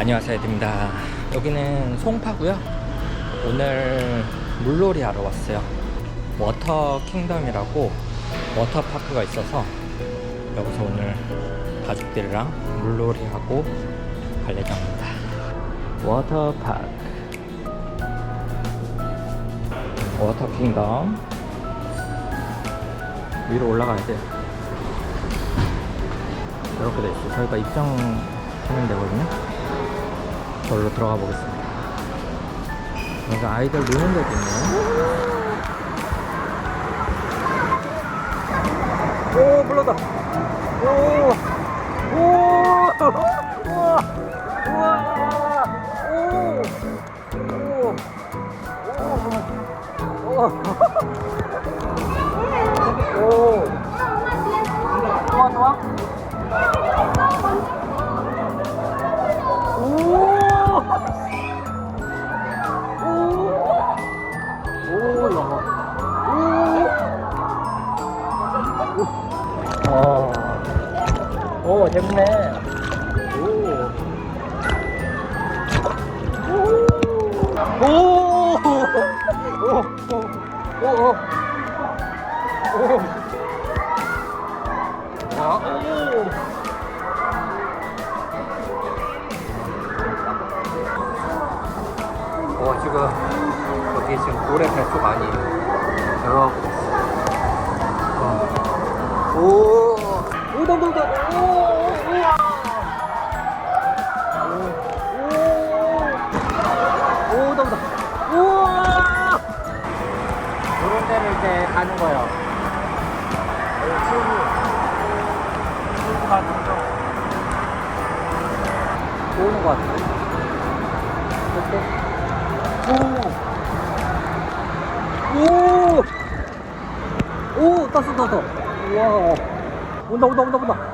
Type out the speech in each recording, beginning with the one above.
안녕하세요 에드입니다. 여기는 송파고요. 오늘 물놀이 하러 왔어요. 워터 킹덤이라고 워터파크가 있어서 여기서 오늘 가족들이랑 물놀이 하고 갈 예정입니다. 워터파크. 워터 킹덤. 위로 올라가야 돼요 이렇게 돼 있어요. 저희가 입장하면 되거든요 저기로 들어가 보겠습니다. 여기 아이들 노는 데도 있네요. 오, 불렀다. 오, 오, 발표 많이 여러 어. 오 오동동동 오 우와 오 오동동 우와 이런 데를 이제 가는 거예요 친구 친구가 동동 오는 거 같아 쏟았어 쏟았어 와. 온다 온다 온다 온다.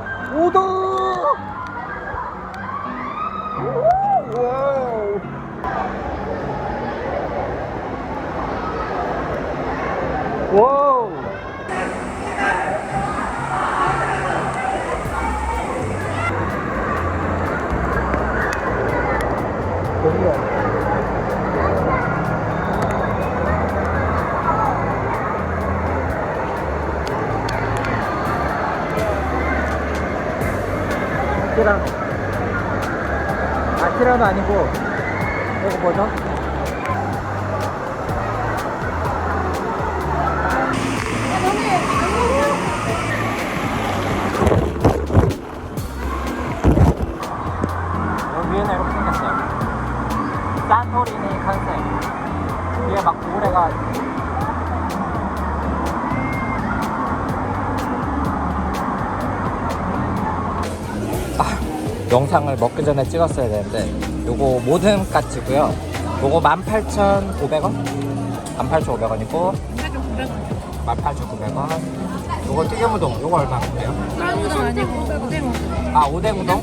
아티라노 아티라노 아니고 이거 뭐죠? 산토리니 컨셉 위에 막 고래가 영상을 먹기 전에 찍었어야 되는데 요거 모든 까치고요 요거 18,500원? 18,500원이고 18,900원 요거 튀김우동 요거 얼마인데요? 쌀우동 아니고 오뎅 아 오뎅 우동?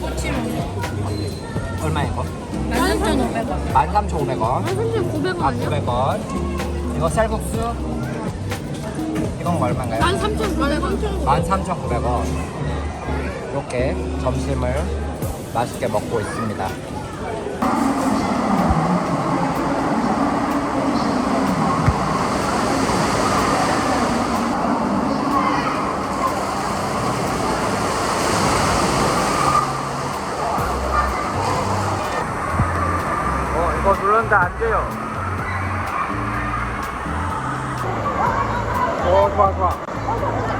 얼마 이거? 13,500원 13,500원 13,900원 아 아니야? 900원 이거 쌀국수 이건 뭐 얼마인가요? 13,900원 13,900원 이렇게 점심을 맛있게 먹고 있습니다. 어 이거 눌렀는데 안 돼요. 오 좋아 좋아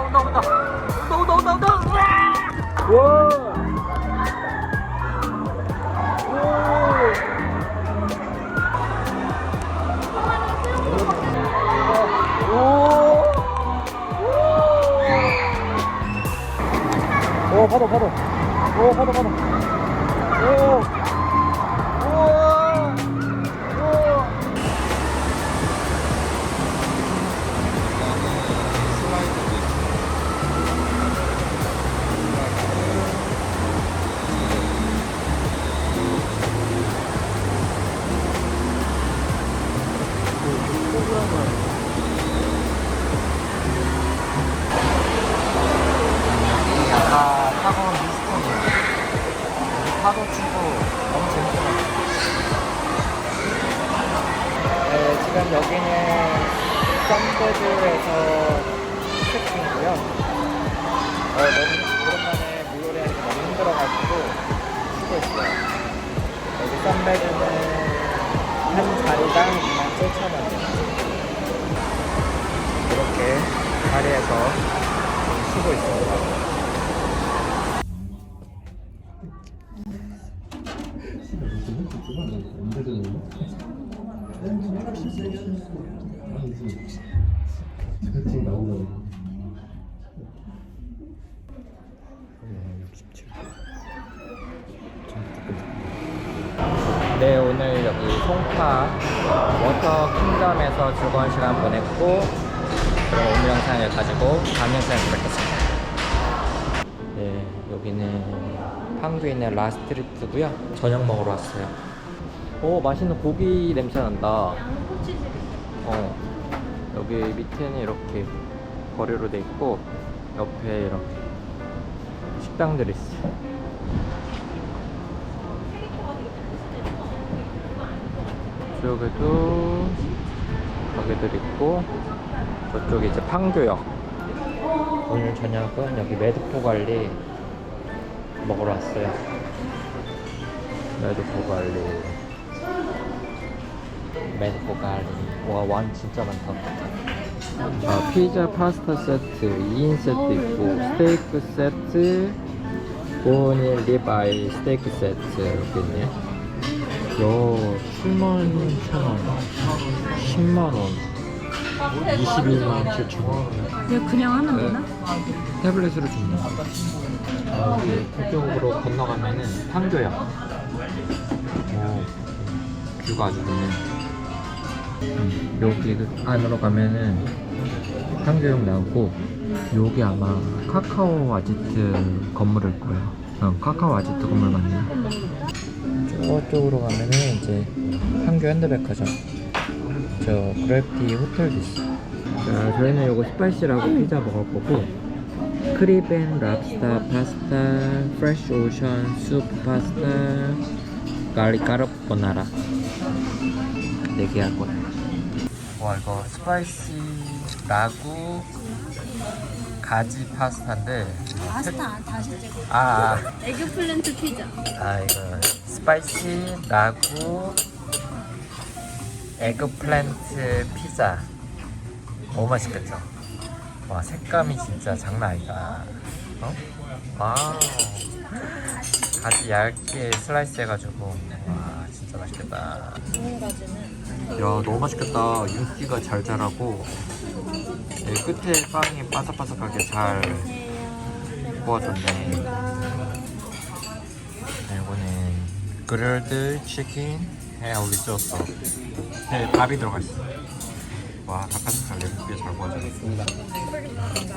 온다 온다 온다 온다 온다 온다 온다 와 오, 파도, 파도. 오, 파도, 파도. 오. 여기는 썬버드에서 스트레칭이고요. 어, 아, 너무 오랜만에 물놀이 하니까 너무 힘들어가지고 쉬고 있어요. 여기 썬베드는 한 자리당 27,000원. 이렇게 자리에서 쉬고 있습니다. 네, 오늘 여기 송파 워터 킹덤에서 즐거운 시간 보냈고, 그럼 오늘 영상을 가지고 다음 영상에서 뵙겠습니다. 네, 여기는 팡두에 있는 라스트리트고요. 저녁 먹으러 왔어요. 오, 맛있는 고기 냄새 난다. 어, 여기 밑에는 이렇게 거리로 돼 있고, 옆에 이렇게 식당들이 있어요. 저쪽에도 가게들 있고 저쪽이 이제 팡교역. 오늘 저녁은 여기 매드포 갈리 먹으러 왔어요. 매드포 갈리 매드포 갈리 와완 진짜 많다. 자 피자 파스타 세트 2인 세트 있고 스테이크 세트 보니 리바이 스테이크 세트 이렇게 있네요 야, 7만 1천원 10만원 22만 7천원. 이거 그냥 하면 네. 되나? 태블릿으로 줍네 아, 여기 그쪽으로 건너가면은 판교역 오, 뷰가 아주 좋네. 음, 여기 그 안으로 가면은 판교역 나오고 여기 아마 카카오 아지트 건물일 거예요. 어, 카카오 아지트 건물 맞네 저쪽으로 가면은 이제 판교 현대백화점. 저 그래피티 호텔도 있어 자 저희는 요거 스파이시라고 피자 먹을 거고 크리벤 랍스타 파스타 프레쉬 오션 수프 파스타 갈리 까르보나라 4개 할 거야 와 이거 스파이시 라구 가지 파스타인데 파스타 다시 찍어. 아, 아. 에그플랜트 피자. 아 이거 스파이시 라구 에그플랜트 피자 너무 맛있겠죠? 와 색감이 진짜 장난 아니다 어? 와우 아주 얇게 슬라이스 해가지고 와 진짜 맛있겠다. 야 너무 맛있겠다. 윤기가 잘 자라고. 네, 끝에 빵이 바삭바삭하게 잘 구워졌네. 네, 이거는 그릴드 치킨 해 올리소스 네, 밥이 들어가 있어. 와 닭가슴살 예쁘게 잘 구워졌습니다.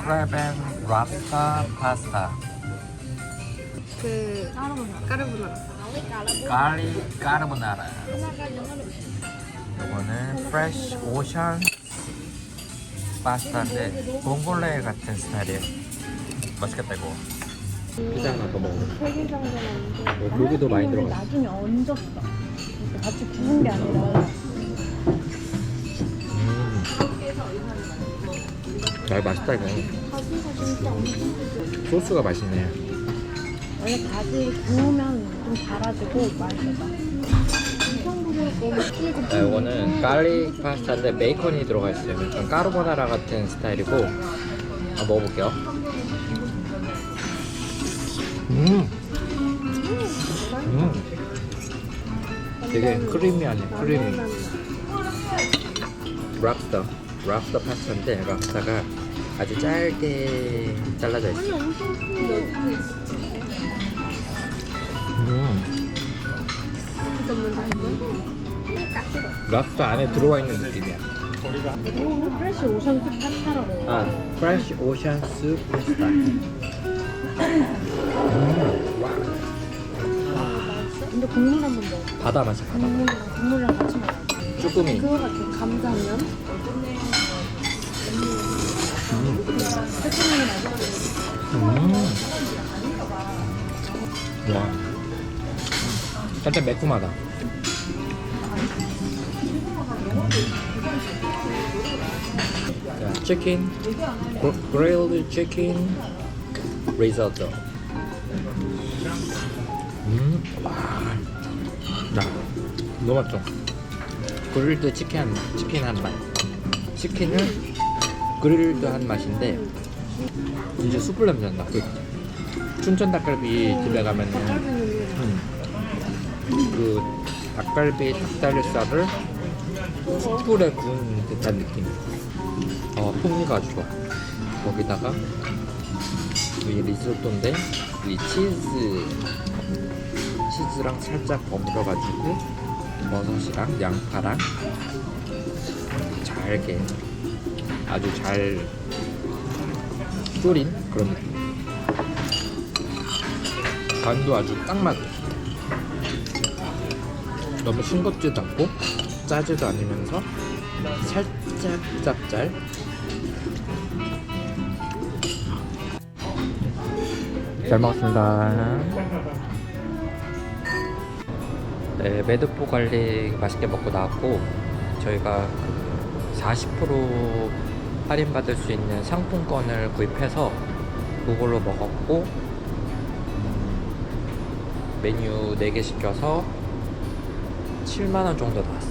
크랩앤 랍스타 파스타. 그 까르보나라. 갈리 까르보나라 이거는 프레쉬 오션 파스타인데 봉골레 같은 스타일이에요 맛있겠다 이거 피자 하나 더 먹어 세개 정도 남는데. 어, 고기도 많이 들어가. 나중에 얹었어. 같이 구운 게 아니라. 음. 야 맛있다 이거 가지가 진짜 엄청. 소스가 맛있네 원래 가지 구우면 좀 달아지고 맛있어. 자, 이거는 갈릭 파스타인데 베이컨이 들어가 있어요. 약간 까르보나라 같은 스타일이고. 한번 먹어볼게요. 음. 음. 되게 크리미하네 크리미. 랍스터. 랍스터 파스타인데 랍스터가 아주 짧게 잘라져 있어 엄 랍스터 안에 들어와 있는 느낌이야 프레쉬 오션 스 파스타라고. 아, 프레쉬 오션 스 파스타. 음, 와, 근데 국물 한번 먹어. 바다 맛이야, 바다 맛. 국물이랑 국물이랑 같이 먹어. 쭈꾸미. 그거 같아. 감자면. 음. 음. 와. 살짝 매콤하다. 자, 치킨 grilled chicken risotto 음, 와, 야, 너무 맛있어. 그릴드 치킨 한, 치킨 한 맛. 치킨을 그릴드 한 맛인데 이제 숯불 냄새 난다. 그 춘천 닭갈비 집에 가면은 음, 그 닭갈비 닭다리살을 숯불에 구운 듯한 느낌. 어, 풍미가 좋아. 거기다가 이 리조또인데 이 치즈 치즈랑 살짝 버무려가지고 버섯이랑 양파랑 잘게 아주 잘 졸인 그런 느낌. 간도 아주 딱 맞아. 너무 싱겁지도 않고 짜지도 않으면서 살짝 짭짤. 잘 먹었습니다. 네, 매드포 갈릭 맛있게 먹고 나왔고 저희가 그40% 할인 받을 수 있는 상품권을 구입해서 그걸로 먹었고 음, 메뉴 4개 시켜서 7만원 정도 나왔어요.